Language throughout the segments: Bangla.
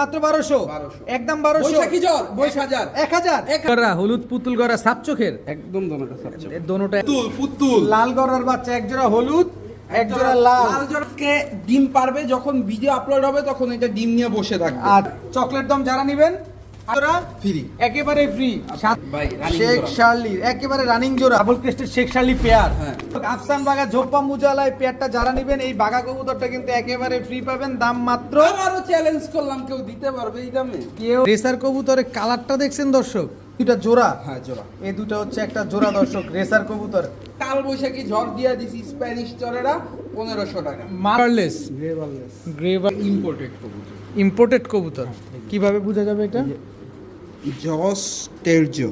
মাত্র বারোশো। একদম বারোশো। এক হাজার। এক গড়া হলুদ পুতুল গড়া সাপ চোখের? একদম দোনোটা পুতুল পুতুল। লাল গড়ার বাচ্চা এক জোড়া হলুদ এক জোড়া লাল। লাল জোড়াকে ডিম পারবে যখন ভিডিও আপলোড হবে তখন এটা ডিম নিয়ে বসে থাকবে। আর চকলেট দম যারা নিবেন ফ্রি একেবারে ফ্রি সাত ভাই, running শেখ জোড়া। একেবারে রানিং জোড়া। ডাবল ক্রেস্টের শেখ শার্লি পেয়ার হ্যাঁ। আফসান বাগা ঝোপ্পা মুজালায় পেয়ারটা যারা নিবেন এই বাগা কবুতরটা কিন্তু একেবারে ফ্রি পাবেন দাম মাত্র আরও চ্যালেঞ্জ করলাম কেউ দিতে পারবে এই দামে? কেউ রেসার কবুতরের কালারটা দেখছেন দর্শক? দুটা জোড়া। হ্যাঁ জোড়া। এই দুটো হচ্ছে একটা জোড়া দর্শক রেসার কবুতর। কাল বৈশাখী ঝড় দিয়ে দিছি স্প্যানিশ চরেরা পনেরোশো টাকা। মার্লেস গ্রেভার ইম্পোর্টেড কবুতর। ইম্পোর্টেড কবুতর। কীভাবে বোঝা যাবে এটা? জস টেরজো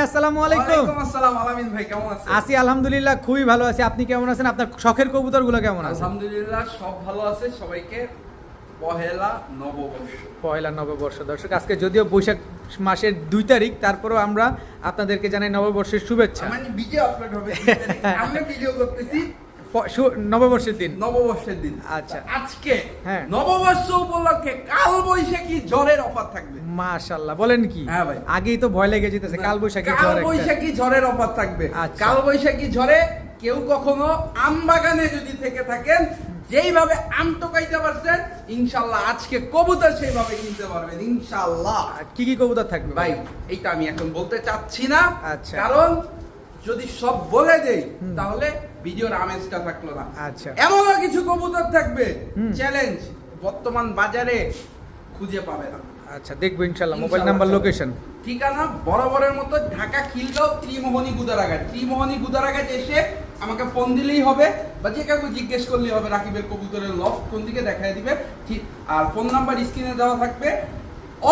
আসসালামু আলাইকুম। ওয়ালাইকুম আসসালাম আলামিন ভাই কেমন আছেন? আছি আলহামদুলিল্লাহ খুবই ভালো আছি। আপনি কেমন আছেন? আপনার শখের কবুতরগুলো কেমন আছে? আলহামদুলিল্লাহ সব ভালো আছে। সবাইকে পহেলা নববর্ষ। পয়লা নববর্ষ দর্শক আজকে যদিও বৈশাখ মাসের দুই তারিখ তারপরেও আমরা আপনাদেরকে জানাই নববর্ষের শুভেচ্ছা। মানে ভিডিও আপলোড হবে আমরা ভিডিও করতেছি। প- শু- নববর্ষের দিন নববর্ষের দিন আচ্ছা। আজকে হ্যাঁ। নববর্ষ উপলক্ষে কাল বৈশাখী ঝড়ের অফার থাকবে মাশাল্লাহ বলেন কি হ্যাঁ ভাই। আগেই তো ভয় লেগে যেতেছে কাল বৈশাখী কাল বৈশাখী ঝড়ের অফার থাকবে আচ্ছা। কাল বৈশাখী ঝড়ে কেউ কখনো আম বাগানে যদি থেকে থাকেন যেইভাবে আম টোকাইতে পারছেন ইনশাল্লাহ আজকে কবুতর সেইভাবে কিনতে পারবেন ইনশাল্লাহ কি কি কবুতর থাকবে ভাই এইটা আমি এখন বলতে চাচ্ছি না আচ্ছা। কারণ যদি সব বলে দেই তাহলে ভিডিওর আমেজটা থাকল না। আচ্ছা। এমনও কিছু কবুতর থাকবে চ্যালেঞ্জ বর্তমান বাজারে খুঁজে পাবে না। আচ্ছা দেখব ইনশাল্লাহ মোবাইল নাম্বার লোকেশন ঠিকানা বরাবরের মতো ঢাকা খিলগাঁও ত্রিমোহনী গুদারাঘাট। ত্রিমোহনী গুদারাঘাট এসে আমাকে ফোন দিলেই হবে বা যে কাউকে জিজ্ঞেস করলেই হবে রাকিবের কবুতরের লফ কোন দিকে দেখায় দিবে। ঠিক আর ফোন নাম্বার স্ক্রিনে দেওয়া থাকবে।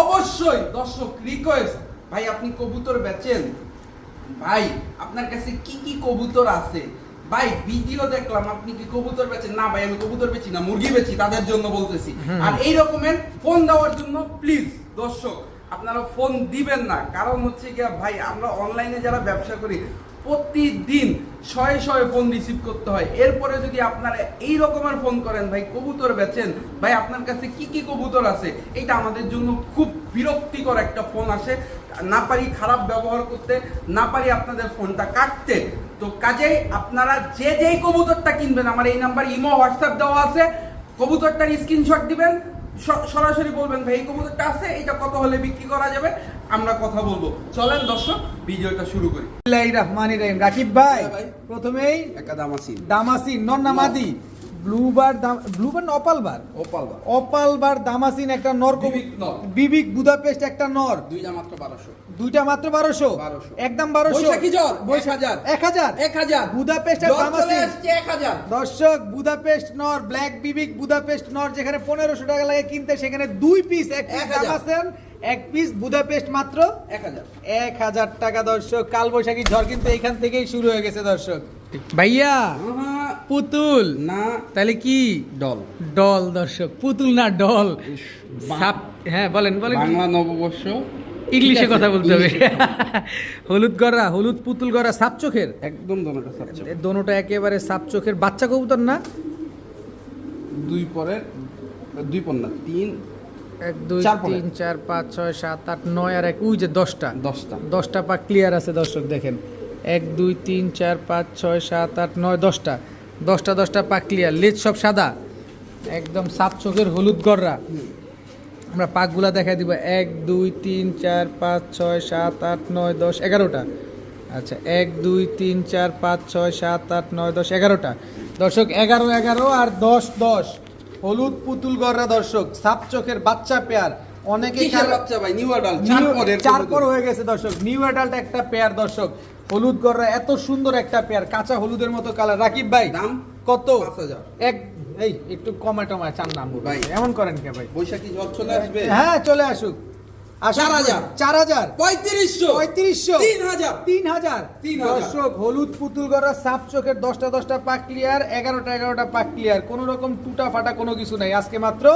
অবশ্যই দর্শক রিকোয়েস্ট ভাই আপনি কবুতর বেচেন। ভাই আপনার কাছে কি কি কবুতর আছে? ভাই ভিডিও দেখলাম আপনি কি কবুতর বেচেন? না ভাই আমি কবুতর বেচি না মুরগি বেচি তাদের জন্য বলতেছি। আর এই রকমের ফোন দেওয়ার জন্য প্লিজ দর্শক আপনারা ফোন দিবেন না। কারণ হচ্ছে গিয়া ভাই আমরা অনলাইনে যারা ব্যবসা করি প্রতিদিন শয়ে শয়ে ফোন রিসিভ করতে হয়। এরপরে যদি আপনারা এই রকমের ফোন করেন ভাই কবুতর বেচেন ভাই আপনার কাছে কি কি কবুতর আছে? এটা আমাদের জন্য খুব বিরক্তিকর একটা ফোন আসে। না পারি খারাপ ব্যবহার করতে না পারি আপনাদের ফোনটা কাটতে তো কাজেই আপনারা যে যেই কবুতরটা কিনবেন আমার এই নাম্বার ইমো হোয়াটসঅ্যাপ দেওয়া আছে কবুতরটার স্ক্রিনশট দিবেন সরাসরি বলবেন ভাই এই কবুতরটা আছে এটা কত হলে বিক্রি করা যাবে? আমরা কথা বলব। চলেন দর্শক ভিডিওটা শুরু করি। বিসমিল্লাহির রহমানির রহিম। রাকিব ভাই হ্যাঁ ভাই। প্রথমেই একা দাম আছি দামাসিন নর নামাদি ব্লুবার ব্লুবার না অপালবার? ওপাল অপালবার দামাসিন একটা নর বিবিক নর। বিবিক বুদাপেস্ট একটা নর। দুইটা মাত্র দুইটা মাত্র বারোশো? 1200 একদম বৈশাখী জ্বর। বুদাপেস্ট আর দামাসিন। দর্শক বুদাপেস্ট নর ব্ল্যাক বিবিক বুদাপেস্ট নর যেখানে পনেরোশো টাকা লাগে কিনতে সেখানে দুই পিস এক পিস। দামাসেন এক পিস বুদাপেস্ট মাত্র এক হাজার। এক হাজার টাকা দর্শক। কাল বৈশাখী ঝড় কিন্তু এখান থেকেই শুরু হয়ে গেছে দর্শক। ভাইয়া পুতুল। না। তাহলে কি? ডল। ডল দর্শক। পুতুল না ডল। হ্যাঁ বলেন বলেন। বাংলা নববর্ষ। ইংলিশে কথা বলতে হবে। হলুদ গড়া হলুদ পুতুল গড়া সাপ চোখের? একদম দোনোটা একেবারে সাপ চোখের। বাচ্চা কবুতর না? দুই পরের দুই পর না তিন এক দুই তিন চার পাঁচ ছয় সাত আট নয় আর এক উই যে দশটা। দশটা। দশটা পা ক্লিয়ার আছে দর্শক দেখেন। এক, দুই, তিন, চার, পাঁচ, ছয়, সাত, আট, নয়, দশটা। দশটা দশটা পা ক্লিয়ার লেজ সব সাদা। একদম সাত চোখের হলুদ গররা আমরা পাকগুলা দেখাই দিব। এক, দুই, তিন, চার, পাঁচ, ছয়, সাত, আট, নয়, দশ, এগারোটা। আচ্ছা এক, দুই, তিন, চার, পাঁচ, ছয়, সাত, আট, নয়, দশ, এগারোটা। দর্শক, এগারো এগারো আর দশ দশ। হলুদ পুতুল গররা দর্শক। সাপ চোখের বাচ্চা পেয়ার। অনেকে বাচ্চা ভাই? নিউ অ্যাডাল চার পরের চার পর হয়ে গেছে দর্শক। নিউ অ্যাডাল্ট একটা পেয়ার দর্শক। হলুদ গররা এত সুন্দর একটা পেয়ার কাঁচা হলুদের মতো কালার রাকিব ভাই দাম? কত? এক এই একটু কমে টমায় চান নাম ভাই। এমন করেন কে ভাই? বৈশাখী ঝড় চলে আসবে? হ্যাঁ চলে আসুক। আসুক চার হাজার। চার হাজার। পঁয়ত্রিশশো। পঁয়ত্রিশশো। তিন হাজার। তিন হাজার। তিন দর্শক হলুদ পুতুল গড়া সাপ চোখের দশটা দশটা পাক ক্লিয়ার এগারোটা এগারোটা পাক ক্লিয়ার কোনো রকম টুটা ফাটা কোনো কিছু নাই। আজকে মাত্র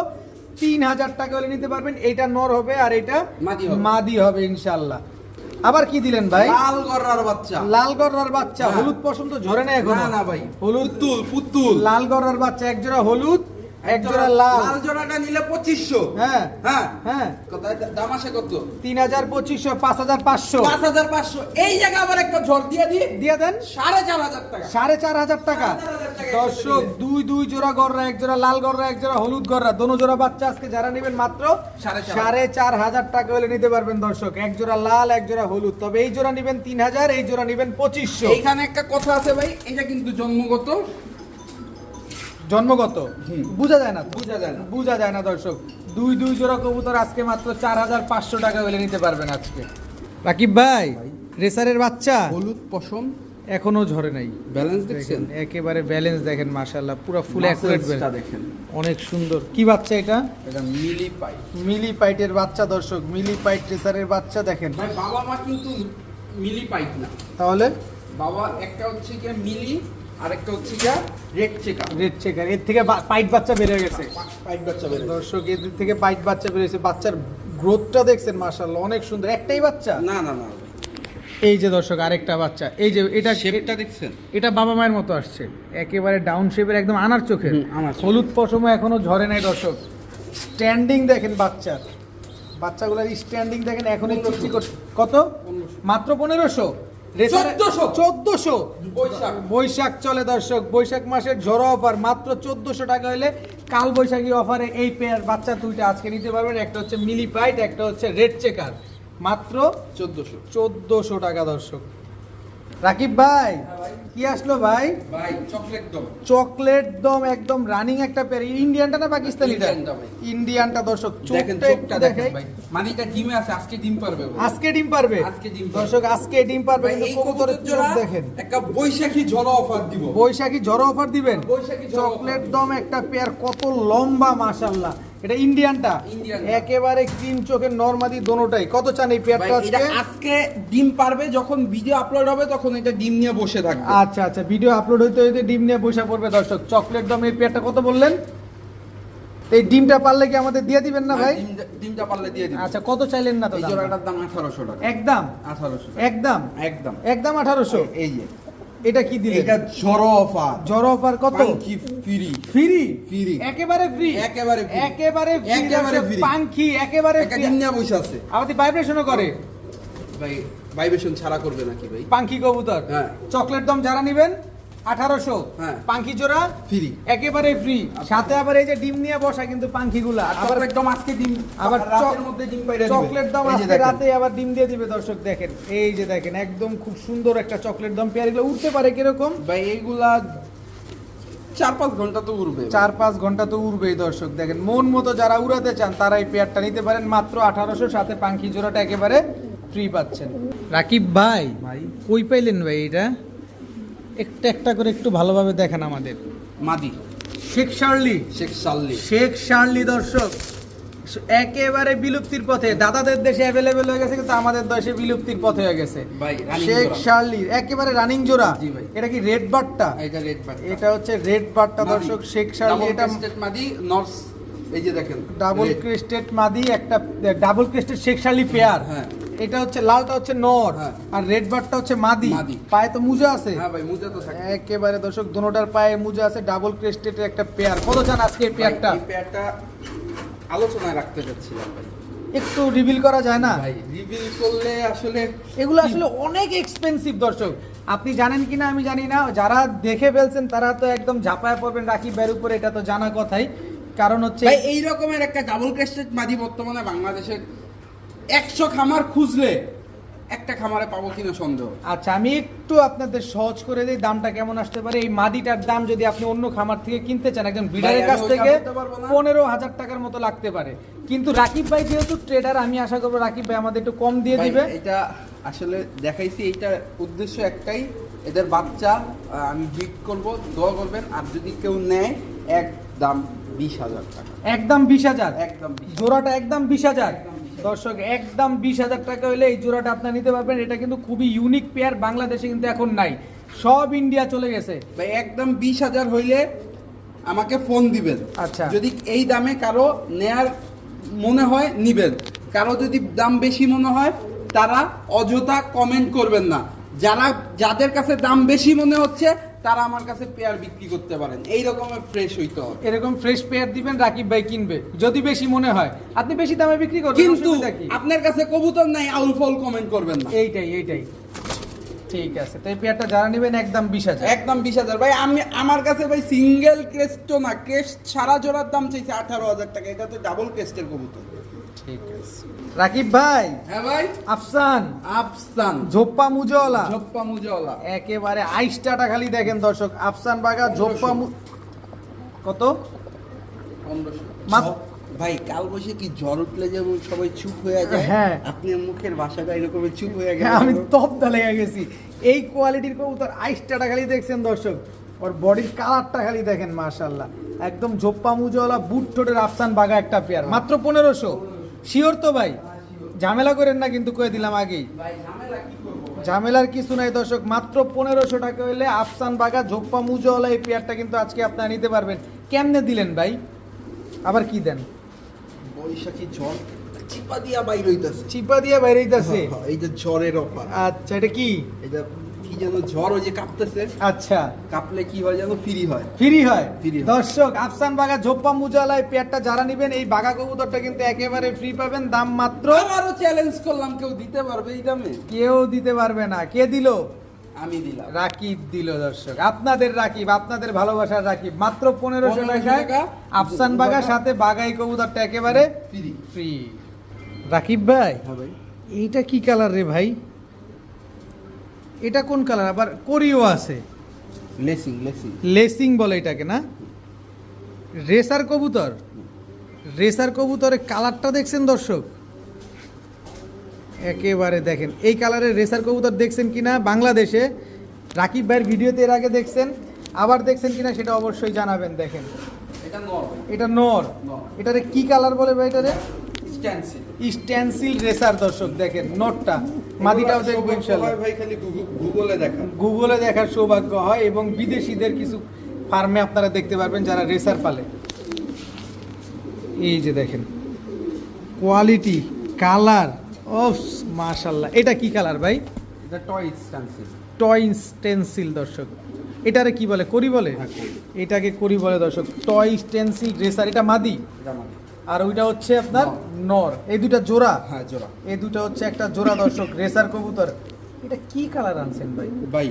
তিন হাজার টাকা হলে নিতে পারবেন। এটা নর হবে আর এটা মাদি হবে। মাদি হবে ইনশাল্লাহ আবার কি দিলেন ভাই? লাল গররার বাচ্চা। লাল গররার বাচ্চা। হ্যাঁ। হলুদ পছন্দ? ঝরে না এখন। না না ভাই। হলুদ পুতুল পুতুল। লাল গড়ার বাচ্চা এক জোড়া হলুদ এক জোড়া লাল। লাল জোড়াটা নিলে পঁচিশশো। হ্যাঁ হ্যাঁ। হ্যাঁ। কোথায় দাম আসে কত? তিন হাজার পঁচিশশো পাঁচ হাজার পাঁচশো। পাঁচ হাজার পাঁচশো। এই জায়গায় আবার একটা ঝড় দিয়ে দিই। দিয়ে দেন। সাড়ে চার হাজার টাকা। সাড়ে চার হাজার টাকা। সাড়ে চার হাজার টাকা দর্শক দুই দুই জোড়া গররা এক জোড়া লাল গররা এক জোড়া হলুদ গররা দোনো জোড়া বাচ্চা আজকে যারা নেবেন মাত্র। সাড়ে চার হাজার টাকা হলে নিতে পারবেন দর্শক। এক জোড়া লাল এক জোড়া হলুদ। তবে এই জোড়া নিবেন তিন হাজার এই জোড়া নিবেন পঁচিশশো। এখানে একটা কথা আছে ভাই এটা কিন্তু জন্মগত। জন্মগত। বোঝা যায় না? বোঝা যায় না। বোঝা যায় না দর্শক। দুই দুই জোড়া কবুতর আজকে মাত্র চার হাজার পাঁচশো টাকা হলে নিতে পারবেন আজকে। রাকিব ভাই রেসারের বাচ্চা? হলুদ পশম। এখনও ঝরে নাই। ব্যালেন্স দেখছেন? একেবারে ব্যালেন্স দেখেন মাশাআল্লাহ পুরো ফুল অ্যাকুরেট দেখেন। অনেক সুন্দর। কি বাচ্চা এটা? এটা মিলি পাই। মিলি পাইটের বাচ্চা দর্শক মিলি পাইট রেসারের বাচ্চা দেখেন। ভাই বাবা মা কিন্তু মিলি পাইট না। তাহলে? বাবা একটা হচ্ছে গিয়ে মিলি আর একটা হচ্ছে রেড চেকার রেড চেকার এর থেকে পাইট বাচ্চা বেড়ে গেছে। পাইট বাচ্চা দর্শক এর থেকে পাইট বাচ্চা বাচ্চার গ্রোথটা দেখছেন মাশাআল্লাহ অনেক সুন্দর। একটাই বাচ্চা? না না না। এই যে দর্শক আরেকটা বাচ্চা। এই যে এটা শেপটা দেখছেন? এটা বাবা মায়ের মতো আসছে। একেবারে ডাউন শেপের একদম আনার চোখে হলুদ পশমও এখনও ঝরে নাই দর্শক। স্ট্যান্ডিং দেখেন বাচ্চার। বাচ্চাগুলোর স্ট্যান্ডিং দেখেন এখনই চিকচি কত? মাত্র পনেরোশো? চোদ্দশো। চোদ্দশো। বৈশাখ। বৈশাখ চলে দর্শক বৈশাখ মাসের ঝড়ো অফার মাত্র চোদ্দশো টাকা হলে কাল বৈশাখী অফারে এই পেয়ার বাচ্চা দুইটা আজকে নিতে পারবেন। একটা হচ্ছে মিলি পাইট একটা হচ্ছে রেড চেকার মাত্র চোদ্দশো। চোদ্দশো টাকা দর্শক। রাকিব ভাই কি আসলো ভাই? ভাই চকলেট দম। চকলেট দম একদম রানিং একটা পেয়ার ইন্ডিয়ানটা না পাকিস্তানিটা? ইন্ডিয়ানটা দর্শক দেখেন চোখটা দেখেন ভাই। মানে এটা ডিমে আছে আজকে ডিম পারবে আজকে ডিম পারবে? আজকে ডিম দর্শক আজকে ডিম পারবে। কিন্তু কবুতরের চোখ দেখেন। একটা বৈশাখী ঝড় অফার দিব। বৈশাখী ঝড় অফার দিবেন? বৈশাখী চকলেট দম একটা পেয়ার কত লম্বা মাশাল্লাহ এটা ইন্ডিয়ানটা। একেবারে ক্রিম চোখের নরমাদি দোনোটাই। কত চান এই পেয়ারটা আজকে? আজকে ডিম পারবে যখন ভিডিও আপলোড হবে তখন এটা ডিম নিয়ে বসে থাকবে। আচ্ছা আচ্ছা ভিডিও আপলোড হইতে হইতে ডিম নিয়ে বসে পড়বে দর্শক। চকলেট দম এই পেয়ারটা কত বললেন? এই ডিমটা পারলে কি আমাদের দিয়ে দিবেন না ভাই ডিমটা- পারলে দিয়ে দিবে আচ্ছা কত চাইলেন না তো এই জোড়াটার দাম আঠারোশো টাকা। একদম? আঠারোশো একদম? একদম। একদম আঠারোশো? এই যে। এটা কি দিলেন? এটা ঝড় অফার। জ্বর অফার কত? পাঙ্কি ফ্রি। ফ্রি? ফ্রি। একেবারে ফ্রি? একেবারে ফ্রি। একেবারে ফ্রি একেবারে ফ্রি। পাঙ্কি একেবারে একটা free। ডিম বসে আছে। আমাদের ভাইব্রেশনও করে। ভাই ভাইব্রেশন ছাড়া করবে নাকি ভাই? পাঙ্খি কবুতর। হ্যাঁ। চকলেট দম যারা নিবেন আঠারোশো। হ্যাঁ। পাঙ্খি জোড়া ফ্রি। একেবারে ফ্রি। সাথে আবার এই যে ডিম নিয়ে বসা কিন্তু পাঙ্খিগুলা। আবার আবার একদম আজকে ডিম আবার মধ্যে ডিম দিবে। চকলেট দম আজকে রাতে আবার ডিম দিয়ে দিবে দর্শক দেখেন। এই যে দেখেন একদম খুব সুন্দর একটা চকলেট দম। পেয়ার এগুলো উঠতে পারে কীরকম? ভাই এইগুলা চার পাঁচ ঘণ্টা তো উড়বে। চার পাঁচ ঘণ্টা তো উড়বেই দর্শক দেখেন। মন মতো যারা উড়াতে চান তারা এই পেয়ারটা নিতে পারেন। মাত্র আঠারোশো সাথে পাঙ্খি জোড়াটা একেবারে ফ্রি পাচ্ছেন। রাকিব ভাই ভাই। কই পাইলেন ভাই এটা একটা একটা করে একটু ভালোভাবে দেখেন আমাদের। মাদি। শেখ শার্লি। শেখ শার্লি। শেখ শার্লি দর্শক। একেবারে বিলুপ্তির পথে। দাদাদের দেশে অ্যাভেলেবেল হয়ে গেছে কিন্তু আমাদের দেশে বিলুপ্তির পথে হয়ে গেছে। ভাই শেখ শার্লি একেবারে রানিং জোড়া। জি ভাই। এটা কি রেড বারটা এটা রেড বাট এটা হচ্ছে রেড বারটা দর্শক। শেখ শার্লি এটা মাদি নর্স এই যে দেখেন ডাবল। ক্রেস্টেড মাদি একটা ডাবল ক্রেস্টেড শেখ শার্লি পেয়ার হ্যাঁ। এটা হচ্ছে লালটা হচ্ছে নর হ্যাঁ। আর রেড বারটা হচ্ছে মাদি। পায়ে তো মুজা আছে। হ্যাঁ ভাই মুজা তো থাকে। একেবারে দর্শক দোনোটার পায়ে মুজা আছে ডাবল ক্রেস্টেড একটা পেয়ার কত চান আজকে পেয়ারটা পেয়ারটা আলোচনায় রাখতে চাচ্ছিলাম ভাই। একটু রিভিল করা যায় না? ভাই রিভিল করলে আসলে এগুলো আসলে অনেক এক্সপেন্সিভ দর্শক। আপনি জানেন কিনা আমি জানি না। যারা দেখে ফেলছেন তারা তো একদম ঝাঁপায় পড়বেন রাখি বের উপরে এটা তো জানা কথাই। কারণ হচ্ছে ভাই এই রকমের একটা ডাবল ক্রেস্টেড মাদি বর্তমানে বাংলাদেশে একশো খামার খুঁজলে একটা খামারে পাবো কিনা সন্দেহ। আচ্ছা আমি একটু আপনাদের সহজ করে দিই দামটা কেমন আসতে পারে? এই মাদিটার দাম যদি আপনি অন্য খামার থেকে কিনতে চান একজন বিডারের কাছ থেকে। পনেরো হাজার টাকার মতো লাগতে পারে। কিন্তু রাকিব ভাই যেহেতু ট্রেডার আমি আশা করব রাকিব ভাই আমাদের একটু কম দিয়ে দিবে। এটা আসলে দেখাইছি এইটা উদ্দেশ্য একটাই। এদের বাচ্চা আমি বিট করব দোয়া করবেন। আর যদি কেউ নেয় এক দাম বিশ হাজার টাকা। একদম বিশ হাজার? একদম 20,000 জোড়াটা একদম বিশ হাজার? একদম 20,000 দর্শক একদম বিশ হাজার টাকা হলে এই জোড়াটা আপনার নিতে পারবেন। এটা কিন্তু খুবই ইউনিক পেয়ার বাংলাদেশে কিন্তু এখন নাই। সব ইন্ডিয়া চলে গেছে। ভাই একদম বিশ হাজার হইলে আমাকে ফোন দিবেন। আচ্ছা। যদি এই দামে কারও নেয়ার মনে হয় নিবেন। কারও যদি দাম বেশি মনে হয় তারা অযথা কমেন্ট করবেন না। যারা যাদের কাছে দাম বেশি মনে হচ্ছে তারা আমার কাছে পেয়ার বিক্রি করতে পারেন। এই রকমের ফ্রেশ হইতে হবে। এরকম ফ্রেশ পেয়ার দিবেন রাকিব ভাই কিনবে। যদি বেশি মনে হয়। আপনি বেশি দামে বিক্রি করবেন কিন্তু আপনার কাছে কবুতর নাই আউল ফল কমেন্ট করবেন না। এইটাই এইটাই। ঠিক আছে তো এই পেয়ারটা যারা নেবেন একদম বিশ হাজার। একদম বিশ হাজার। ভাই আমি আমার কাছে ভাই সিঙ্গেল ক্রেস্টও না ক্রেস্ট সারা জোড়ার দাম চাইছে আঠারো হাজার টাকা। এটা তো ডাবল ক্রেস্টের কবুতর। ঠিক আছে। রাকিব ভাই হ্যাঁ ভাই? আফসান আফসান। ঝোপ্পা মুজওয়ালা। ঝপ্পা মুজওয়ালা। একেবারে আইসটাটা খালি দেখেন দর্শক আফসান বাগা ঝোপ্পা মু- কত? পনেরোশো। ভাই কাল বসে কি জ্বর উঠলে যেমন সবাই চুপ হয়ে যায়? হ্যাঁ। আপনার মুখের ভাষাটা এরকম চুপ হয়ে হ্যাঁ, আমি তপ্তা লেগে গেছি। এই কোয়ালিটির কবুতর আইসটাটা খালি দেখছেন দর্শক। ওর বডির কালারটা খালি দেখেন মাশাল্লাহ একদম ঝোপ্পা মুজওয়ালা বুট ঠোঁটের আফসান বাগা একটা পেয়ার মাত্র পনেরোশো। শিওর তো ভাই। ঝামেলা করেন না কিন্তু কয়ে দিলাম আগেই। ঝামেলার কিছু নাই দর্শক মাত্র পনেরোশো টাকা হইলে আফসান বাগা ঝোপ্পা মুজওয়ালা এই পেয়ারটা কিন্তু আজকে আপনারা নিতে পারবেন। কেমনে দিলেন ভাই? আবার কি দেন? বৈশাখী ঝড় চিপা দিয়া বাইর হইতাছে। চিপা দিয়া বাইরেইতাছে হ্যাঁ, এই যে ঝড়ের অফার। আচ্ছা এটা কি? এটা কি যেন ঝড় ওই যে কাঁপতেছে? আচ্ছা। কাঁপলে কি হয় যেন? ফ্রি হয়। ফ্রি হয়। হয়। দর্শক আফসান বাগা ঝোপ্পা মুজালায় পেয়ারটা যারা নিবেন এই বাগা কবুতরটা কিন্তু একেবারে ফ্রি পাবেন দাম মাত্র আরও চ্যালেঞ্জ করলাম কেউ দিতে পারবে এই দামে? কেউ দিতে পারবে না। কে দিল? আমি দিলাম। রাকিব দিল দর্শক। আপনাদের রাকিব আপনাদের ভালোবাসার রাকিব। মাত্র পনেরোশো 1500 টাকায় টাকা। আফসান বাগা সাথে বাগাই কবুতরটা একেবারে ফ্রি। ফ্রি। রাকিব ভাই হ্যাঁ ভাই। এইটা কি কালার রে ভাই? এটা কোন কালার? আবার করিও আছে। লেসিং লেসিং। লেসিং বলে এটাকে না? রেসার কবুতর? রেসার কবুতরের কালারটা দেখছেন দর্শক? একেবারে দেখেন এই কালারের রেসার কবুতর দেখছেন কিনা বাংলাদেশে? রাকিব ভাইয়ের ভিডিওতে এর আগে দেখছেন আবার দেখছেন কিনা সেটা অবশ্যই জানাবেন দেখেন। এটা নর এটা নর? নর। এটারে কি কালার বলে ভাই এটারে? স্ট্যান্সিল। স্ট্যান্সিল রেসার দর্শক দেখেন নটটা মাদিটাও দেখব ইনশাল্লাহ। ভাই খালি গুগলে দেখা গুগলে দেখার সৌভাগ্য হয় এবং বিদেশিদের কিছু ফার্মে আপনারা দেখতে পারবেন যারা রেসার পালে। এই যে দেখেন কোয়ালিটি কালার অফ মাশাল্লাহ। এটা কি কালার ভাই? এটা টয় স্ট্যান্সিল টয় স্টেন্সিল দর্শক। এটারে কি বলে? করি বলে? হ্যাঁ, এটাকে করি বলে দর্শক। Toy stencil racer. এটা মাদি? এটা মানে আর ওইটা হচ্ছে আপনার নর। এই দুটা জোড়া? হ্যাঁ জোড়া। এই দুটা হচ্ছে একটা জোড়া দর্শক রেসার কবুতর। এটা কি কালার আনছেন ভাই? ভাই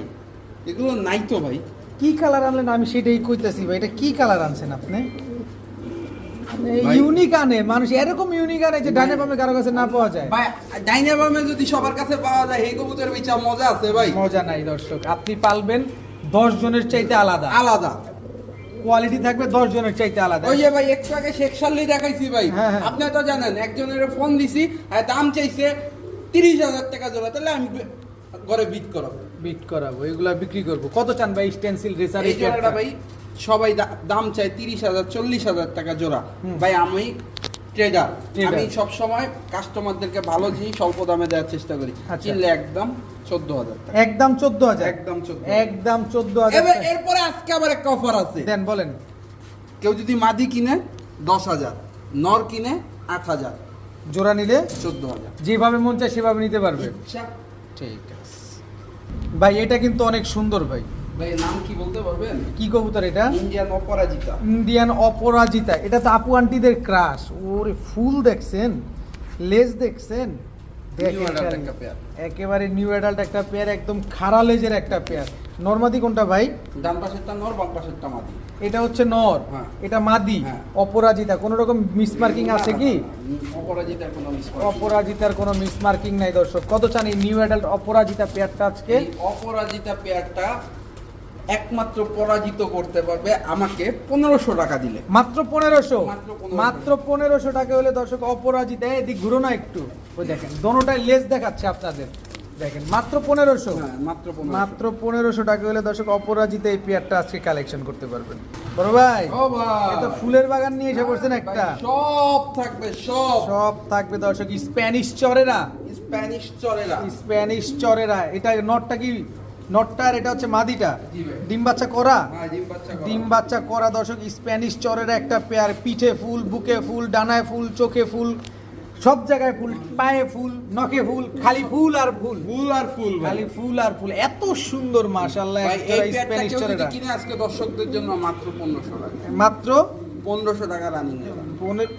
এগুলো নাই তো ভাই। কি কালার আনলেন? আমি সেটাই কইতেছি ভাই এটা কি কালার আনছেন আপনি? ইউনিক আনে মানুষ এরকম ইউনিক আনে যে ডানে বামে কারও কাছে না পাওয়া যায়। ভাই ডাইনাবামে যদি সবার কাছে পাওয়া যায় এই কবুতর বিচার মজা আছে ভাই। মজা নাই দর্শক আপনি পালবেন দশ জনের চাইতে আলাদা। আলাদা। কোয়ালিটি থাকবে দশ জনের চাইতে আলাদা। ওই যে ভাই একটু আগে শেখ সাল্লি দেখাইছি ভাই। হ্যাঁ, হ্যাঁ। আপনি তো জানেন একজনের ফোন দিছি আর দাম চাইছে তিরিশ হাজার টাকা জোড়া। তাহলে আমি ঘরে বিট করাবো। বিট করাবো এগুলা বিক্রি করব। কত চান ভাই স্টেন্সিল রেসার এই জোড়াটা ভাই সবাই দাম চায় তিরিশ হাজার চল্লিশ হাজার টাকা জোড়া। ভাই আমি ট্রেডার। আমি সব সময় কাস্টমারদেরকে ভালো জিনিস অল্প দামে দেওয়ার চেষ্টা করি। আচ্ছা। কিনলে একদম চোদ্দ হাজার একদম চোদ্দ হাজার একদম চোদ্দ একদম চোদ্দ হাজার এরপরে আজকে আবার একটা অফার আছে। দেন বলেন। কেউ যদি মাদি কিনে দশ হাজার নর কিনে আট হাজার জোড়া নিলে চোদ্দ হাজার যেভাবে মন চায় সেভাবে নিতে পারবে। ঠিক আছে। ভাই এটা কিন্তু অনেক সুন্দর ভাই। ভাই নাম কি বলতে পারবেন? কি কবুতর এটা? ইন্ডিয়ান অপরাজিতা ইন্ডিয়ান অপরাজিতা এটা তো আপু আন্টিদের ক্রাশ ওরে ফুল দেখছেন? লেজ দেখছেন। একেবারে নিউ অ্যাডাল্ট একটা পেয়ার একদম খাড়া লেজের একটা পেয়ার নর্মাদি কোনটা ভাই? ডান পাশেরটা নর বাম পাশেরটা মাদি। এটা হচ্ছে নর। হ্যাঁ। এটা মাদি। হ্যাঁ। অপরাজিতা কোনো রকম মিসমার্কিং আছে কি? অপরাজিতার কোনো অপরাজিতার কোনো মিসমার্কিং নাই দর্শক। কত চান এই নিউ অ্যাডাল্ট অপরাজিতা পেয়ারটা আজকে অপরাজিতা পেয়ারটা একমাত্র পরাজিত করতে পারবে আমাকে পনেরোশো টাকা দিলে। মাত্র পনেরোশো? মাত্র পনেরোশো। টাকা হলে দর্শক অপরাজিতা। এদিক ঘুরো না একটু। ওই দেখেন দোনোটাই লেস দেখাচ্ছে আপনাদের। দেখেন মাত্র পনেরোশো? হ্যাঁ মাত্র মাত্র পনেরোশো টাকা হলে দর্শক অপরাজিতা এই পেয়ারটা আজকে কালেকশন করতে পারবেন। বড় ভাই এটা ফুলের বাগান নিয়ে এসে পড়ছেন একটা। সব থাকবে সব। সব থাকবে দর্শক স্প্যানিশ চরেরা। স্প্যানিশ চলেরা স্প্যানিশ চরেরা। এটা নটটা কি নটটা আর এটা হচ্ছে মাদিটা। ডিম বাচ্চা করা? হ্যাঁ ডিম বাচ্চা করা। ডিম বাচ্চা করা দর্শক স্প্যানিশ চরের একটা পেয়ার পিঠে ফুল বুকে ফুল ডানায় ফুল চোখে ফুল সব জায়গায় ফুল পায়ে ফুল নখে ফুল খালি ফুল আর ফুল। ফুল আর ফুল খালি ফুল আর ফুল। এত সুন্দর মাশাআল্লাহ স্প্যানিশ চরেরা কিনে আজকে দর্শকদের জন্য মাত্র পনেরোশো টাকা। মাত্র? পনেরোশো টাকা রানিং পনেরো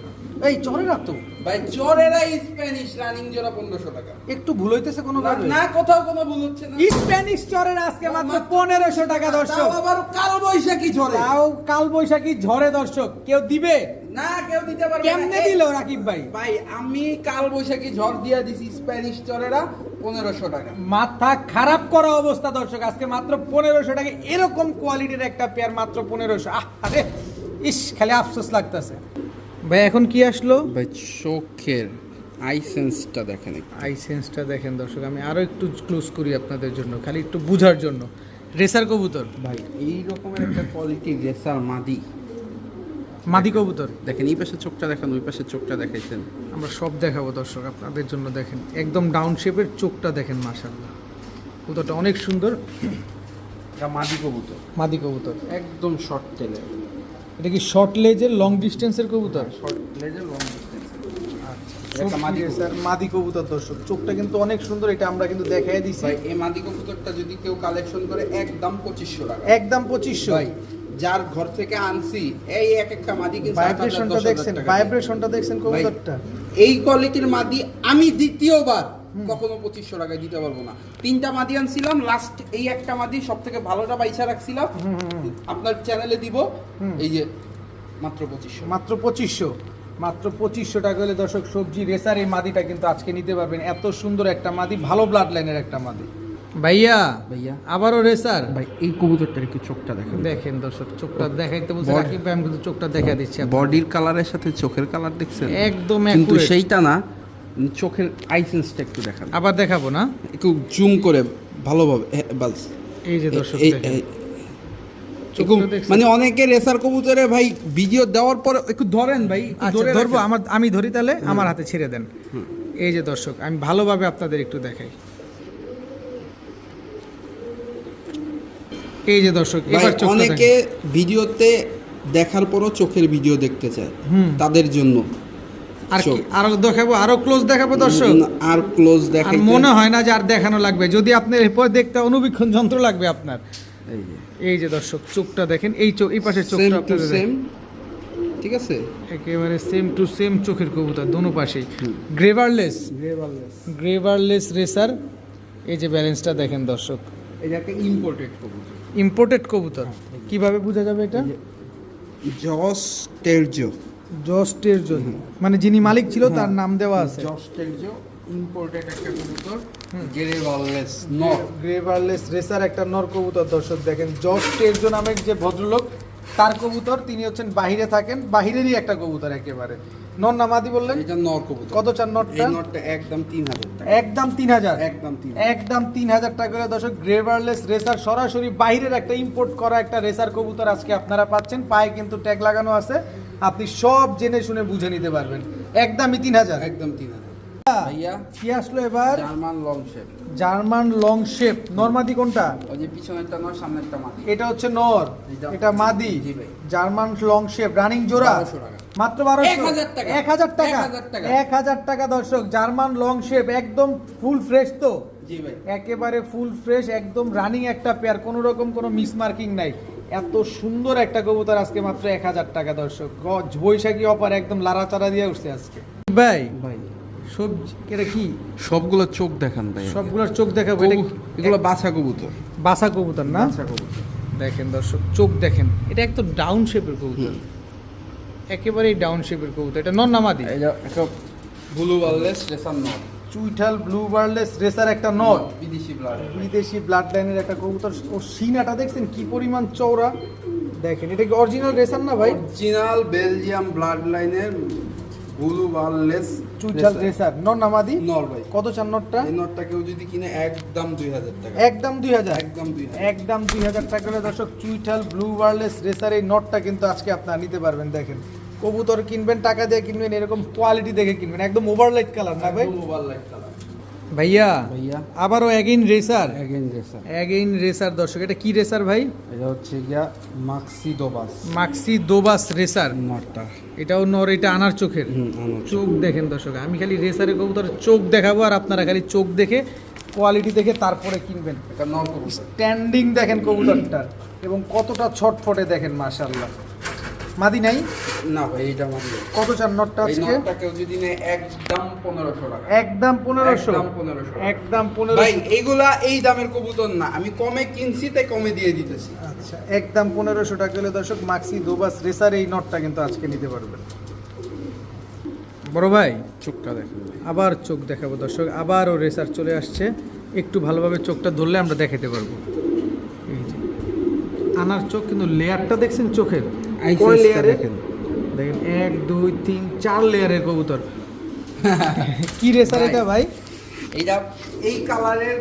এই চরেরা তো। ভাই চরেরা স্প্যানিশ রানিং জোড়া পনেরোশো টাকা। একটু ভুল হইতেছে কোনো না, না কোথাও কোনো ভুল হচ্ছে না। স্প্যানিশ চরের আজকে মাত্র পনেরোশো টাকা দর্শক। তাও আবার কাল বৈশাখী ঝড়ে। তাও কাল বৈশাখী ঝড়ে দর্শক। কেউ দিবে? না কেউ দিতে পারবে না। কেমনে দিল রাকিব ভাই? ভাই আমি কাল বৈশাখী ঝড় দিয়া দিছি স্প্যানিশ চরেরা পনেরোশো টাকা। মাথা খারাপ করা অবস্থা দর্শক। আজকে মাত্র পনেরোশো টাকা। এরকম কোয়ালিটির একটা পেয়ার মাত্র পনেরোশো। আহ আরে ইস খালি আফসোস লাগতেছে। ভাই এখন কি আসলো? ভাই চোখের আই সেন্সটা দেখেন আই সেন্সটা দেখেন দর্শক আমি আরও একটু ক্লোজ করি আপনাদের জন্য খালি একটু বুঝার জন্য। রেসার কবুতর। ভাই এই রকমের একটা কোয়ালিটি রেসার মাদি। মাদি কবুতর। দেখেন এই পাশে চোখটা দেখেন ওই পাশে চোখটা দেখাইছেন। আমরা সব দেখাবো দর্শক আপনাদের জন্য দেখেন। একদম ডাউন শেপের চোখটা দেখেন মাশাল্লাহ কবুতরটা অনেক সুন্দর। এটা মাদি কবুতর। মাদি কবুতর। একদম শর্ট তেলে এটা কি শর্ট লেজের লং ডিস্টেন্সের কবুতর? শর্ট লেজের লং মাদি কবুতর দর্শক। চোখটা কিন্তু অনেক সুন্দর এটা আমরা কিন্তু দেখাই দিছি। এই মাদি কবুতরটা যদি কেউ কালেকশন করে একদম পঁচিশশো টাকা। একদম পঁচিশশো। যার ঘর থেকে আনছি এই এক একটা মাদি কিন্তু ভাইব্রেশনটা দেখছেন ভাইব্রেশনটা দেখছেন কবুতরটা। এই কোয়ালিটির মাদি আমি দ্বিতীয়বার কখনো পঁচিশশো টাকায় দিতে পারব না। তিনটা মাদি আনছিলাম লাস্ট এই একটা মাদি সব থেকে ভালোটা পয়সা রাখছিলাম। আপনার চ্যানেলে দিব এই যে মাত্র পঁচিশশো। মাত্র পঁচিশশো। মাত্র পঁচিশশো টাকা হলে দর্শক সবজি রেসার এই মাদিটা কিন্তু আজকে নিতে পারবেন। এত সুন্দর একটা মাদি ভালো ব্লাড লাইনের একটা মাদি। ভাইয়া ভাইয়া। আবারও রেসার? ভাই এই কবুতরটার একটু চোখটা দেখেন। দেখেন দর্শক চোখটা দেখাইতে বলছে রাকিব ভাই আমি কিন্তু চোখটা দেখা দিচ্ছি বডির কালারের সাথে চোখের কালার দেখছেন? একদম কিন্তু সেইটা না চোখের আইসেন্সটা একটু দেখান। আবার দেখাবো না? একটু জুম করে ভালোভাবে বাস। এই যে দর্শক? মানে অনেকে রেসার কবুতরে ভাই ভিডিও দেওয়ার পর একটু ধরেন ভাই আচ্ছা ধরবো আমার আমি ধরি তাহলে আমার হাতে ছেড়ে দেন। এই যে দর্শক আমি ভালোভাবে আপনাদের একটু দেখাই। এই যে দর্শক এবার অনেকে ভিডিওতে দেখার পরও চোখের ভিডিও দেখতে চায়। তাদের জন্য। আর কি আরও দেখাবো আরও ক্লোজ দেখাবো দর্শক। আর ক্লোজ দেখাই মনে হয় না যে আর দেখানো লাগবে। যদি আপনার এরপর দেখতে অনুবীক্ষণ যন্ত্র লাগবে আপনার। এই যে। দর্শক চোখটা দেখেন এই চোখ এই পাশের চোখটা আপনাদের সেম ঠিক আছে? একেবারে সেম টু সেম চোখের কবুতর দোনো পাশেই। হুম। গ্রেভারলেস গ্রেভারলেস রেসার এই যে ব্যালেন্সটা দেখেন দর্শক। এটা একটা ইম্পোর্টেড কবুতর। ইম্পোর্টেড কবুতর। কীভাবে বোঝা যাবে এটা? জস টেরজো জস্টের জন্য মানে যিনি মালিক ছিল তার নাম দেওয়া আছে। জস টেরজো ইম্পোর্টেড একটা কবুতর হুম। গেরে ওয়ারলেস নট গ্রেভারলেস রেসার একটা নর কবুতর দর্শক দেখেন। জস টেরজো নামের যে ভদ্রলোক তার কবুতর তিনি হচ্ছেন বাহিরে থাকেন বাহিরেরই একটা কবুতর একেবারে। নর নামাদি বললেন? এটা নর কবুতর। কত চার নটটা এই নটটা একদম তিন হাজার টাকা। একদম তিন হাজার? একদম তিন একদম তিন হাজার টাকা করে দর্শক গ্রেভারলেস রেসার সরাসরি বাইরের একটা ইম্পোর্ট করা একটা রেসার কবুতর আজকে আপনারা পাচ্ছেন। পায়ে কিন্তু ট্যাগ লাগানো আছে। আপনি সব জেনে শুনে বুঝে নিতে পারবেন। একদমই তিন হাজার। একদম তিন হাজার। ভাইয়া কি আসলো এবার? German long shape German long shape নরমাদি কোনটা? ওই যে পিছনেরটা নয় সামনেরটা মাটি এটা হচ্ছে নর এটা- এটা মাদি। জি ভাই। জার্মান লং শেপ রানিং জোড়া। 1200 টাকা। মাত্র বারোশো। 1000 টাকা। এক হাজার টাকা। 1000 এক হাজার টাকা দর্শক জার্মান লং শেপ একদম ফুল ফ্রেশ তো। জি ভাই। একেবারে ফুল ফ্রেশ একদম রানিং একটা পেয়ার কোনো রকম কোনো মিসমার্কিং নাই। এত সুন্দর একটা কবুতর আজকে মাত্র এক হাজার টাকা দর্শক। গজ বৈশাখী অপার একদম লাড়াচাড়া দিয়ে উঠছে আজকে। ভাই ভাই। সবজি এটা কি? সবগুলো চোখ দেখান ভাই। সবগুলোর চোখ দেখাবো। এটা কবু- এগুলো বাছা কবুতর। বাসা কবুতর না? বাছা কবুতর। দেখেন দর্শক চোখ দেখেন। এটা একদম ডাউন শেপের কবুতর। একেবারেই ডাউন শেপের কবুতর। এটা নন নামাদি এটা একটা ব্লু ওয়ারলেস রেসার নট চুইঠাল ব্লু বার্লেস রেসার একটা নট বিদেশি ব্লাড বিদেশি ব্লাড লাইনের একটা কবুতর। ও সিনাটা দেখছেন কি পরিমাণ চওড়া? দেখেন এটা কি অরিজিনাল রেসার না ভাই? অরিজিনাল বেলজিয়াম ব্লাড লাইনের ব্লু ওয়ারলেস চুইঠাল রেসার নন নামাদি নর ভাই। কত চার নটটা এই নটটা কেউ যদি কিনে একদম দুই হাজার টাকা। একদম দুই হাজার? একদম দুই হাজার। একদম দুই হাজার টাকা করে দর্শক চুইঠাল ব্লু বার্লেস রেসার এই নটটা কিন্তু আজকে আপনারা নিতে পারবেন দেখেন। কবুতর কিনবেন টাকা দিয়ে কিনবেন এরকম কোয়ালিটি দেখে কিনবেন। একদম ওভারলাইট কালার না ভাই? মোবাইল লাইট কালার ভাইয়া ভাইয়া। আবারও again racer again racer again racer দর্শক এটা কি রেসার ভাই? এটা হচ্ছে গিয়া মাক্সি দোবাস মাক্সি দোবাস রেসার নটটা এটাও নর এটা আনার চোখের। চোখ। দেখেন দর্শক আমি খালি রেসারের কবুতর চোখ দেখাবো আর আপনারা খালি চোখ দেখে কোয়ালিটি দেখে তারপরে কিনবেন। এটা নর স্ট্যান্ডিং দেখেন কবুতরটা এবং কতটা ছটফটে দেখেন মাশাল্লাহ মাদি নাই? না ভাই এইটা আমার কত চার নটটা এই আজকে? নটটা কেউ যদি নেয় একদম পনেরোশো টাকা। একদম পনেরোশো? একদম 1500 একদম ভাই পনেরোশো এইগুলা এই দামের কবুতর না। আমি কমে কিনছি তাই কমে দিয়ে দিতেছি। আচ্ছা একদম পনেরোশো টাকা হলে দর্শক মাক্সি দোবাস রেসার এই নটটা কিন্তু আজকে নিতে পারবেন। বড় ভাই চোখটা দেখেন। আবার চোখ দেখাবো দর্শক আবারও রেসার চলে আসছে। একটু ভালোভাবে চোখটা ধরলে আমরা দেখাতে পারব। আনার চোখ কিন্তু লেয়ারটা দেখছেন চোখের? টা লেয়ারের দেখেন। দেখেন এক দুই তিন চার লেয়ারের কবুতর। কি রেসার ভাই। এটা ভাই? এইটা এই কালারের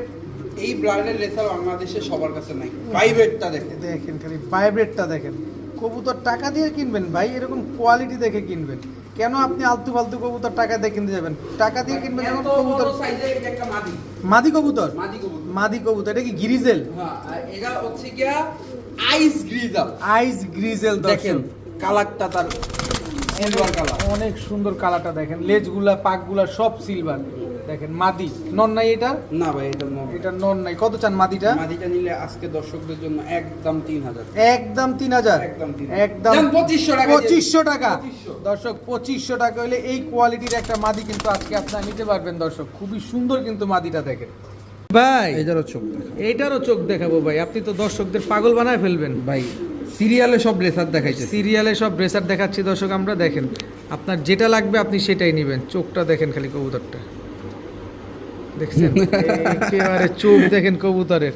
এই ব্র্যান্ডের লেসার বাংলাদেশে সবার কাছে নাই। প্রাইভেটটা দেখে দেখেন খালি ভাইব্রেটটা দেখেন। কবুতর টাকা দিয়ে কিনবেন ভাই এরকম কোয়ালিটি দেখে কিনবেন। কেন আপনি আলতু ফালতু কবুতর টাকা দিয়ে কিনতে যাবেন? টাকা দিয়ে কিনবেন যখন কবুতর এটা মাদি। মাদি কবুতর? মাদি কবুতর। মাদি কবুতর এটা কি গিরিজেল? হ্যাঁ এটা হচ্ছে গিয়া আইস গ্রিজাল আইস গ্রিজেল দেখেন কালারটা তার সিলভার কালার অনেক সুন্দর কালারটা দেখেন। লেজগুলা পাকগুলা সব সিলভার দেখেন মাদি। নন নাই এটা? না ভাই এটা নয় এটা নন নাই। কত চান মাদিটা? মাদিটা নিলে আজকে দর্শকদের জন্য একদম তিন হাজার। একদম তিন হাজার? একদম তিন একদম 2500 টাকা দিয়ে। পঁচিশশো টাকা। দর্শক পঁচিশশো টাকা হলে এই কোয়ালিটির একটা মাদি কিন্তু আজকে আপনারা নিতে পারবেন দর্শক। খুবই সুন্দর কিন্তু মাদিটা দেখেন। ভাই। এটারও চোখ এইটারও চোখ দেখাবো ভাই। আপনি তো দর্শকদের পাগল বানায় ফেলবেন। ভাই সিরিয়ালে সব রেসার দেখাইছে সিরিয়ালে সব ব্রেসার দেখাচ্ছি দর্শক আমরা দেখেন। আপনার যেটা লাগবে আপনি সেটাই নেবেন। চোখটা দেখেন খালি কবুতরটা। দেখছেন? একেবারে চোখ দেখেন কবুতরের।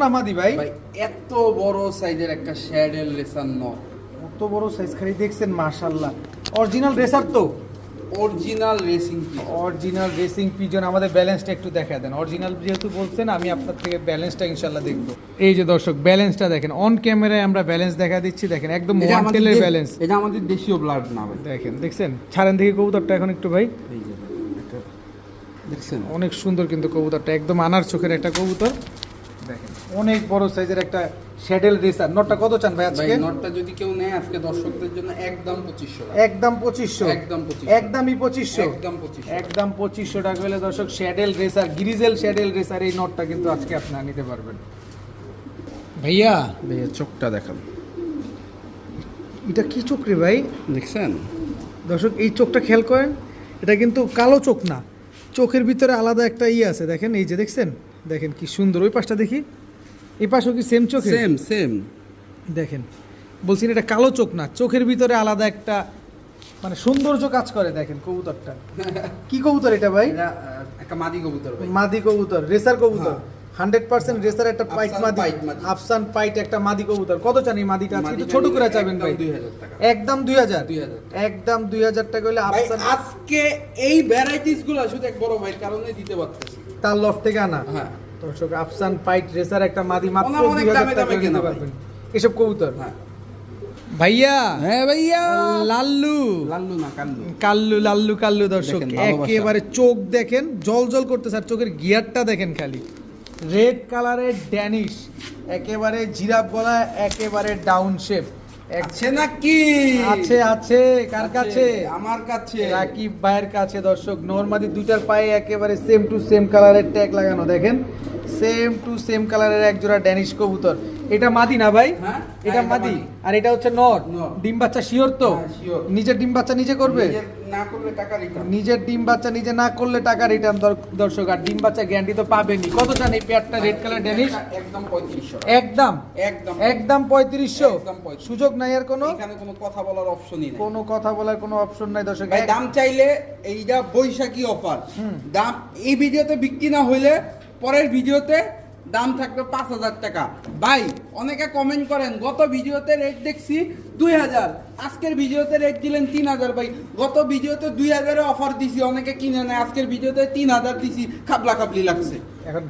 না মাদি ভাই? ভাই এত বড় সাইজের একটা শ্যাডেল লেসার নয় কত বড় সাইজ খালি দেখছেন মাশাল্লাহ অরিজিনাল রেসার তো। Original racing original racing pigeon আমাদের ব্যালেন্সটা একটু দেখা দেন। অরিজিনাল যেহেতু বলছেন আমি আপনার থেকে ব্যালেন্সটা ইনশাল্লাহ দেখব। এই যে দর্শক ব্যালেন্সটা দেখেন। অন ক্যামেরায় আমরা ব্যালেন্স দেখা দিচ্ছি। দেখেন একদম ওয়ান টেলের ব্যালেন্স এটা আমাদের দেশীয় ব্লাড না ভাই। দেখেন দেখছেন? ছাড়েন দেখি কবুতরটা এখন একটু ভাই। দেখছেন? অনেক সুন্দর কিন্তু কবুতরটা একদম আনার চোখের একটা কবুতর। অনেক বড় সাইজের একটা শ্যাডেল রেসার নটটা কত চান ভাই আজকে? নটটা যদি কেউ নেয় আজকে দর্শকদের জন্য একদম পঁচিশশো একদম পঁচিশশো? একদম 2500 একদমই পঁচিশশো? একদম পঁচিশশো। একদম পঁচিশশো টাকা হলে দর্শক শ্যাডেল রেসার গ্রিজেল শ্যাডেল রেসার এই নটটা কিন্তু আজকে আপনারা নিতে পারবেন। ভাইয়া ভাইয়া চোখটা দেখান। এটা কি চোখ রে ভাই? দেখছেন? দর্শক এই চোখটা খেয়াল করেন এটা কিন্তু কালো চোখ না। চোখের ভিতরে আলাদা একটা ইয়ে আছে দেখেন এই যে দেখছেন? দেখেন কি সুন্দর ওই পাশটা দেখি। এই পাশেও কি সেম চোখে সেম সেম দেখেন বলছি না, এটা কালো চোখ না চোখের ভিতরে আলাদা একটা মানে সৌন্দর্য কাজ করে দেখেন কবুতরটা। কি কবুতর এটা ভাই? একটা মাদি কবুতর ভাই। মাদি কবুতর রেসার কবুতর। হ্যাঁ। হান্ড্রেড পার্সেন্ট রেসার একটা পাইট মাদি আফসান পাইট একটা মাদি কবুতর। কত চান এই মাদিটা? আজকে একটু ছোট করে চাবেন ভাই। একদম 2000 টাকা। একদম দুই হাজার। 2000 একদম দুই হাজার টাকা হলে আফসান আজকে এই ভ্যারাইটিসগুলো শুধু এক বড় ভাইয়ের কারণে দিতে পারতেছি। তার লফ থেকে আনা। হ্যাঁ। দর্শক আফসান পাইট রেসার একটা মাদি মাত্র অনেক দামে দামে নিতে কেনা ভাই। পারবেন। এসব কবুতর? হ্যাঁ। ভাইয়া? হ্যাঁ ভাইয়া। লাল্লু। লাল্লু না কাল্লু। কাল্লু লাল্লু কাল্লু দর্শক। একেবারে চোখ দেখেন জল জল করতেছে আর চোখের গিয়ারটা দেখেন খালি। রেড কালারের ড্যানিশ একেবারে জিরাফ গলা একেবারে ডাউন শেপ। আছে নাকি? আছে আছে কার কাছে? আমার কাছে। রাকিব ভাইয়ের কাছে দর্শক নর্মাদি দুইটার পায়ে একেবারে সেম টু সেম কালারের ট্যাগ লাগানো দেখেন। সেম টু সেম কালারের এক জোড়া ড্যানিশ কবুতর। এটা মাদি না ভাই? হ্যাঁ, এটা হ্যাঁ, মাদি। আর এটা হচ্ছে নর। নর। ডিম বাচ্চা শিওর তো? হ্যাঁ, নিজের ডিম বাচ্চা নিজে করবে? না করলে টাকা রিটার্ন নিজের ডিম বাচ্চা নিজে না করলে টাকা রিটার্ন দর্শক আর ডিম বাচ্চা গ্যারান্টি তো পাবেনি কত চান এই পেয়ারটা? রেড কালার ড্যানিশ একদম পঁয়ত্রিশশো। একদম? একদম একদম পঁয়ত্রিশশো? একদম 3500 সুযোগ নাই আর কোনো? এখানে কোনো কথা বলার অপশনই নেই। কোনো কথা বলার কোনো অপশন নাই দর্শক। ভাই দাম চাইলে এইটা বৈশাখী অফার। দাম এই ভিডিওতে বিক্রি না হইলে পরের ভিডিওতে দাম থাকবে পাঁচ হাজার টাকা। ভাই অনেকে কমেন্ট করেন গত ভিডিওতে রেট দেখছি দুই হাজার আজকের ভিডিওতে রেট দিলেন তিন হাজার। ভাই গত ভিডিওতে দুই হাজারে অফার দিছি অনেকে কিনে নেয় আজকের ভিডিওতে তিন হাজার দিছি খাবলা খাবলি লাগছে।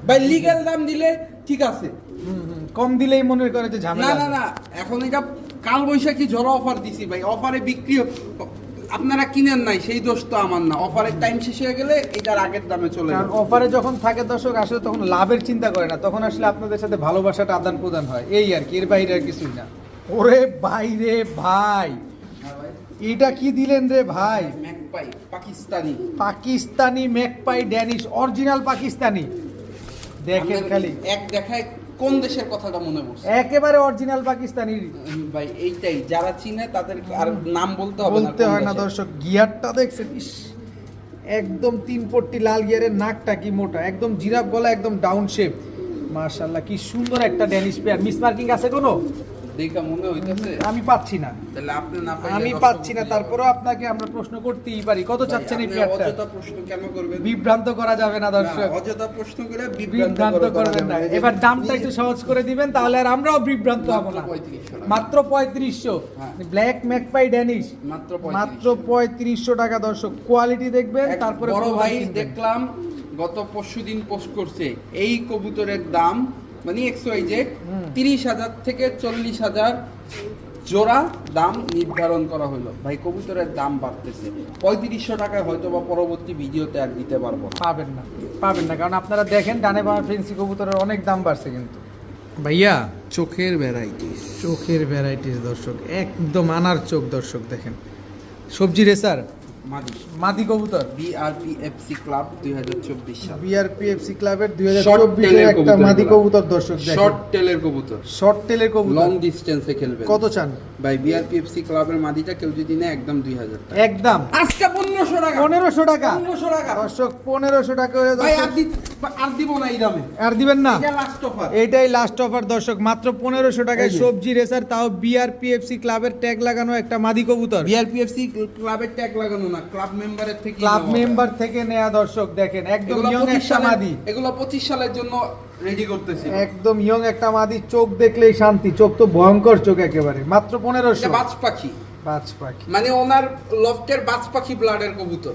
ভাই লিগেল দাম দিলে ঠিক আছে। কম দিলেই মনে করে যে ঝামেলা না না না এখন এটা কাল বৈশাখী ঝড় অফার দিছি ভাই অফারে বিক্রি আপনারা কিনেন নাই সেই দোষ তো আমার না। অফারের টাইম শেষ হয়ে গেলে এটার আগের দামে চলে কারণ অফারে যখন থাকে দর্শক আসলে তখন লাভের চিন্তা করে না। তখন আসলে আপনাদের সাথে ভালোবাসাটা আদান প্রদান হয়। এই আর কি এর বাইরে আর কিছুই না। ওরে বাইরে ভাই! এটা কি দিলেন রে ভাই? Magpie Pakistani. Pakistani magpie Danish original Pakistani. দেখেন খালি। এক দেখায় কোন দেশের কথাটা মনে পড়ছে? একেবারে অরিজিনাল পাকিস্তানি। ভাই এইটাই। যারা চিনে তাদের আর নাম বলতে হবে বলতে হয় না দর্শক গিয়ারটা দেখছেন ইস একদম তিন পট্টি লাল গিয়ারের নাকটা কি মোটা একদম জিরাফ গলা একদম ডাউন শেপ মার্শাল্লাহ কি সুন্দর একটা ড্যানিশ পেয়ার মিস মার্কিং আছে কোনো? দেখা মনে হইতেছে? আমি পাচ্ছি না। তাহলে আপনি না আমি পাচ্ছি না তারপরেও আপনাকে আমরা প্রশ্ন করতেই পারি। কত চাচ্ছেন এই পেয়ারটা অযথা প্রশ্ন কেন করবেন? বিভ্রান্ত করা যাবে না দর্শক। অযথা প্রশ্ন করে বিভ্রান্ত করবেন না। এবার দামটা একটু সহজ করে দিবেন তাহলে আর আমরাও বিভ্রান্ত হব না। মাত্র পঁয়ত্রিশশো হ্যাঁ। ব্ল্যাক ম্যাকপাই ড্যানিশ মাত্র মাত্র পঁয়ত্রিশশো। টাকা দর্শক। কোয়ালিটি দেখবেন তারপরে বড় ভাই দেখলাম গত পরশু দিন পোস্ট করছে এই কবুতরের দাম মানে এক্স ওয়াই যে তিরিশ হাজার থেকে চল্লিশ হাজার জোড়া দাম নির্ধারণ করা হলো। ভাই কবুতরের দাম বাড়তেছে। পঁয়ত্রিশশো টাকায় হয়তো বা পরবর্তী ভিডিওতে আর দিতে পারব পাবেন না পাবেন না। কারণ আপনারা দেখেন ডানে বামে ফেন্সি কবুতরের অনেক দাম বাড়ছে কিন্তু। ভাইয়া চোখের ভ্যারাইটিস। চোখের ভ্যারাইটিস দর্শক। একদম আনার চোখ দর্শক দেখেন। সবজি রেসার মাদি। মাদি কবুতর। বিআরপিএফসি ক্লাব দুই হাজার চব্বিশ সাল। বিআরপিএফসি ক্লাবের দুই হাজার Short চব্বিশের tail এর একটা মাদি কবুতর দর্শক দেখেন। শর্ট টেলের কবুতর। শর্ট টেলের কবুতর। লং ডিস্টেন্সে খেলবে কত চান? ভাই বিআরপিএফসি ক্লাবের মাদিটা কেউ যদি নেয় একদম দুই হাজার টাকা। একদম। আজকে পনেরোশো টাকা। পনেরোশো টাকা। পনেরোশো টাকা। দর্শক পনেরোশো টাকা হলে ভাই আর দর্শক- দি- আর দিব না এই দামে। আর দিবেন না? লাস্ট অফার এইটাই লাস্ট অফার দর্শক মাত্র পনেরোশো টাকায়। সবজি রেসার তাও বিআরপিএফসি ক্লাবের ট্যাগ লাগানো একটা মাদি কবুতর। বিআরপিএফসি ক্লাবের ট্যাগ লাগানো না ক্লাব মেম্বারের থেকে ক্লাব নেওয়া। মেম্বার থেকে নেয়া দর্শক দেখেন একদম ইয়ং একটা মাদি। এগুলো পঁচিশ সালের জন্য রেডি করতেছি। একদম ইয়ং একটা মাদি চোখ দেখলেই শান্তি চোখ তো ভয়ঙ্কর চোখ একেবারে। মাত্র পনেরোশো। বাজ পাখি পাঁচ পাখি মানে ওনার লফটের বাজ পাখি ব্লাডের কবুতর।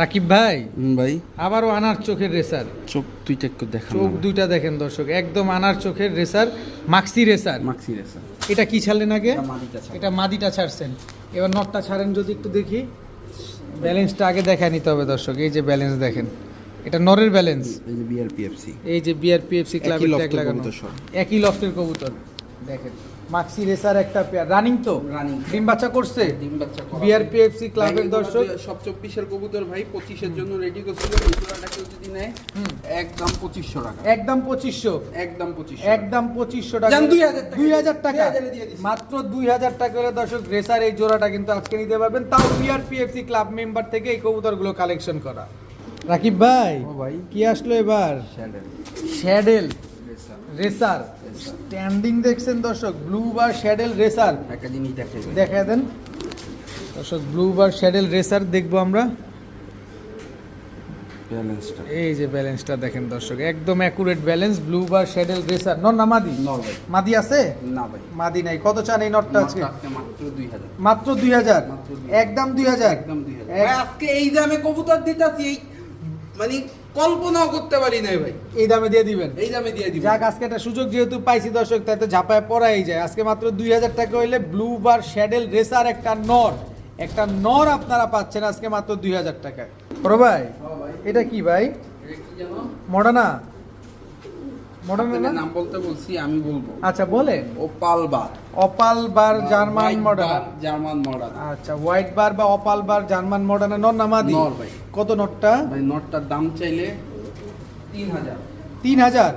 রাকিব ভাই? ভাই। আবারও আনার চোখের রেসার। চোখ দুইটা একটু দেখান চোখ দুইটা দেখেন দর্শক একদম আনার চোখের রেসার মাক্সি রেসার। মাক্সি রেসা এটা কি ছাড়লেন আগে? এটা মাদিটা ছাড়ছেন। এবার নটটা ছাড়েন যদি একটু দেখি। ব্যালেন্সটা আগে দেখা নিতে হবে দর্শক এই যে ব্যালেন্স দেখেন। এটা নরের ব্যালেন্স। এই যে বিআরপিএফসি। এই যে বিআরপিএফসি ক্লাবের ট্যাগ লাগানো। একই লফটের কবুতর। দেখেন মাক্সি রেসার একটা পেয়ার রানিং তো? Running। ডিম বাচ্চা করছে? ডিম বাচ্চা। বিআরপিএফসি ক্লাবের দর্শক। সব চব্বিশের কবুতর ভাই পঁচিশের জন্য রেডি করছিল এই জোড়াটা কেউ যদি নেয় একদম পঁচিশশো টাকা। একদম পঁচিশশো। একদম পঁচিশশো একদম পঁচিশশো টাকা। 2000 টাকা। দুই হাজার টাকা। মাত্র দুই হাজার টাকা করে দর্শক রেসার এই জোড়াটা কিন্তু আজকে নিতে পারবেন। তাও বিআরপিএফসি ক্লাব মেম্বার থেকে এই কবুতরগুলো কালেকশন করা। রাকিব ভাই ও ভাই। কি আসলো এবার? শ্যাডেল শ্যাডেল রেসার স্ট্যান্ডিং দেখছেন দর্শক ব্লু বার শ্যাডেল রেসার একটা জিনিস দেখে দেখা দেন। দর্শক ব্লু বার শ্যাডেল রেসার দেখব আমরা। ব্যালেন্সটা এই যে ব্যালেন্সটা দেখেন দর্শক একদম accurate balance blue bar শ্যাডেল racer নর না মাদি? নর ভাই। মাদি আছে? না ভাই। মাদি নাই। কত চান এই নটটা আজকে? আজকে মাত্র দুই হাজার। মাত্র দুই হাজার? মাত্র 2000 একদম দুই হাজার? একদম দুই হাজার। এক- ভাই, আজকে এই দামে কবুতর দিতাছি এই মানে কল্পনাও করতে পারি নাই ভাই। এই দামে দিয়ে দিবেন? এই দামে দিয়ে দিবেন। যাক আজকে একটা সুযোগ যেহেতু পাইছি দর্শক তাই তো ঝাপায় পড়াই যায়। আজকে মাত্র দুই হাজার টাকা হইলে ব্লু বার শ্যাডেল রেসার একটা নর একটা নর আপনারা পাচ্ছেন আজকে মাত্র দুই হাজার টাকায়। বড় ভাই হ্যাঁ এটা কি ভাই? মডানা? মডানা নাম? বলতে বলছি আমি বলব। আচ্ছা বলেন opal bar. Opal bar German bar, German modern আচ্ছা হোয়াইট বার বা অপাল বার জার্মান মডার্নের নর নামাদি? নর ভাই। কত নটটা? ভাই নটটার দাম চাইলে তিন হাজার। তিন হাজার?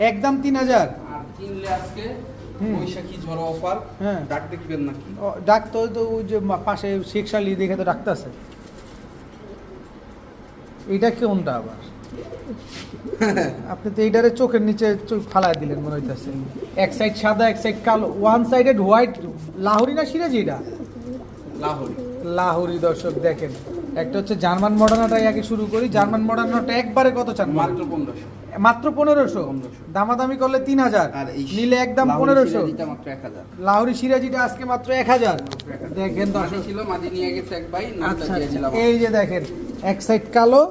একদম তিন হাজার? আর কিনলে আজকে হুম। বৈশাখী ঝড়ো অফার হ্যাঁ। ডাক দেখবেন নাকি? ও, ডাক্তার তো ওই যে পাশে শেখ শালি দেখে তো ডাক্তার আছে এইটা কোনটা আবার? আপনি তো এইটারে চোখের নিচে চোখ ফালাই দিলেন মনে হইতেছে। এক সাইড সাদা এক সাইড কালো ওয়ান সাইডেড হোয়াইট লাহোরি না সিরাজি এটা? লাহোরি। লাহোরি দর্শক দেখেন। একটা হচ্ছে জার্মান মডার্নাটাই আগে শুরু করি। জার্মান মডার্নাটা একবারে কত চান মাত্র পনেরোশো। মাত্র পনেরোশো? 1500 দামাদামি করলে তিন হাজার। নিলে একদম পনেরোশো। লাহোরি সিরাজিটা আজকে মাত্র এক হাজার। দেখেন ছিল মাদি নিয়ে গেছে এক ভাই নামটা আচ্ছা এই যে দেখেন এক সাইড কালো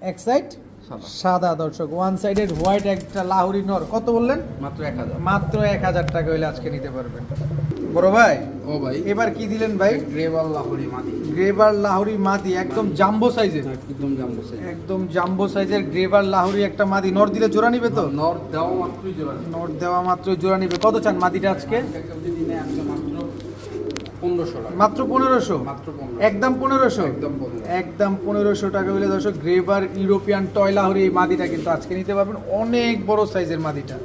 এক সাইড সাদা। সাদা দর্শক। ওয়ান সাইডেড হোয়াইট একটা লাহুরি নর। কত বললেন? মাত্র এক হাজার। মাত্র এক হাজার টাকা হইলে আজকে নিতে পারবেন। বড় ভাই ও ভাই। এবার কি দিলেন ভাই? গ্রেভাল লাহোরি মাদি। গ্রেভার লাহোরি মাদি একদম জাম্বো সাইজের একদম জাম্বো সাইজ একদম জাম্বো সাইজের গ্রেভার লাহোরি একটা মাদি। নর দিলে জোড়া নিবে তো? নর্থ দেওয়া মাত্রই জোড়া। নর দেওয়া মাত্র জোড়া নিবে। কত চান মাদিটা আজকে? পনেরোশো মাত্র পনেরোশো? মাত্র একদম পনেরোশো? একদম একদম পনেরোশো টাকা হলে দর্শক গ্রেভার ইউরোপিয়ান টয়লা হরি এই মাদিটা কিন্তু আজকে নিতে পারবেন। অনেক বড় সাইজের মাদিটা।